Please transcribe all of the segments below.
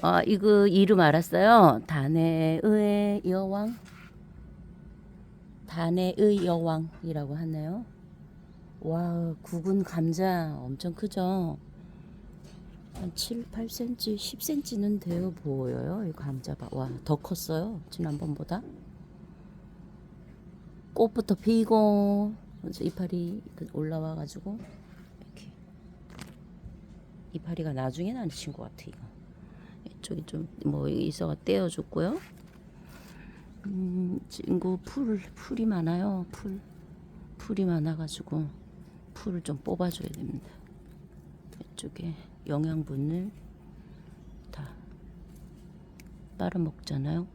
아, 이거 이름 알았어요. 단해의 여왕. 단해의 여왕이라고 하네요. 와, 굵은 감자 엄청 크죠? 한 7, 8cm, 10cm는 되어 보여요. 이 감자가. 와, 더 컸어요. 지난번보다. 꽃부터 피고, 이파리 올라와가지고, 이렇게. 이파리가 나중에 나는 친것 같아, 이거. 이쪽이 좀뭐 있어가 떼어줬고요. 음, 친구 풀 풀이 많아요. 풀 풀이 많아가지고 풀을 좀 뽑아줘야 됩니다. 이쪽에 영양분을 다 빨아먹잖아요.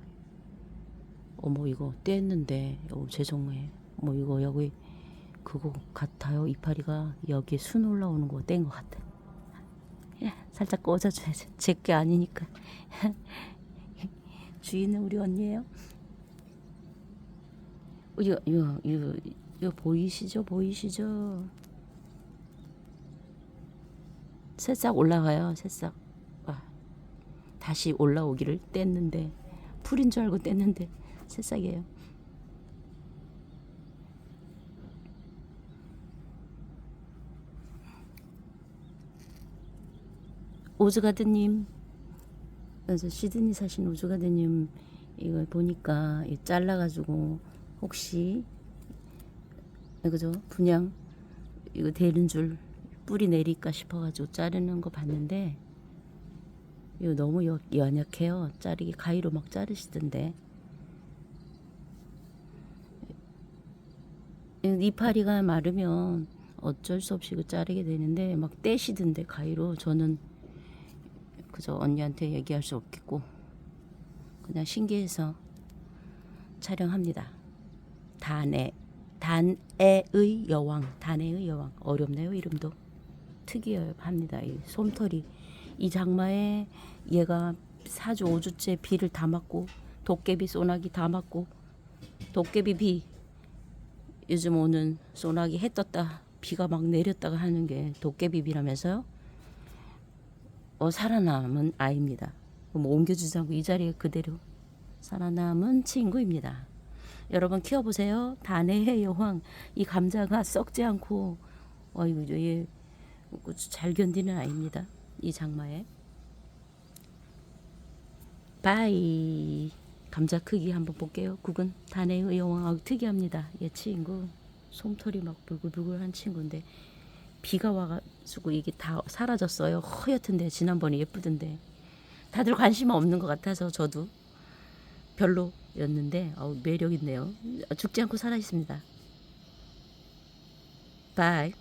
어머 이거 뗐는데 어, 죄송해. 뭐 이거 여기 그거 같아요. 이파리가 여기에 순 올라오는 거 뗀 것 같아. 야, 살짝 꽂아줘야지. 제 게 아니니까. 주인은 우리 언니예요. 어, 이거 이거 이거 이거 보이시죠? 보이시죠? 새싹 올라가요. 새싹. 와. 다시 올라오기를 뗐는데 풀인 줄 알고 뗐는데 새싹이에요. 오즈가드님, 시드니 사신 오즈가드님 이거 보니까 이 잘라가지고 혹시 그죠? 분양 이거 되는 줄 뿌리 내릴까 싶어가지고 자르는 거 봤는데 이거 너무 여- 연약해요. 자르기 가위로 막 자르시던데. 이파리가 마르면 어쩔 수 없이 그 자르게 되는데 막 떼시던데 가위로. 저는 그저 언니한테 얘기할 수 없겠고 그냥 신기해서 촬영합니다. 단에 단에의 여왕 단에의 여왕 어렵네요 이름도 특이합니다. 이 솜털이 이 장마에 얘가 4주 5주째 비를 다 맞고 도깨비 소나기 다 맞고 도깨비 비 요즘 오는 소나기 해 떴다 비가 막 내렸다가 하는 게 도깨비 비라면서요? 어, 살아남은 아이입니다. 뭐 옮겨주지 않고 이 자리에 그대로 살아남은 친구입니다. 여러분 키워보세요. 단해의 여왕. 이 감자가 썩지 않고, 어이구, 얘잘 견디는 아이입니다. 이 장마에. 바이. 감자 크기 한번 볼게요. 국은 단해의 여왕. 아, 특이합니다. 얘 친구. 솜털이 막 불글불글한 친구인데 비가 와가지고 이게 다 사라졌어요. 허옇던데 지난번에 예쁘던데 다들 관심 없는 것 같아서 저도 별로였는데 매력 있네요. 죽지 않고 살아 있습니다. 바이.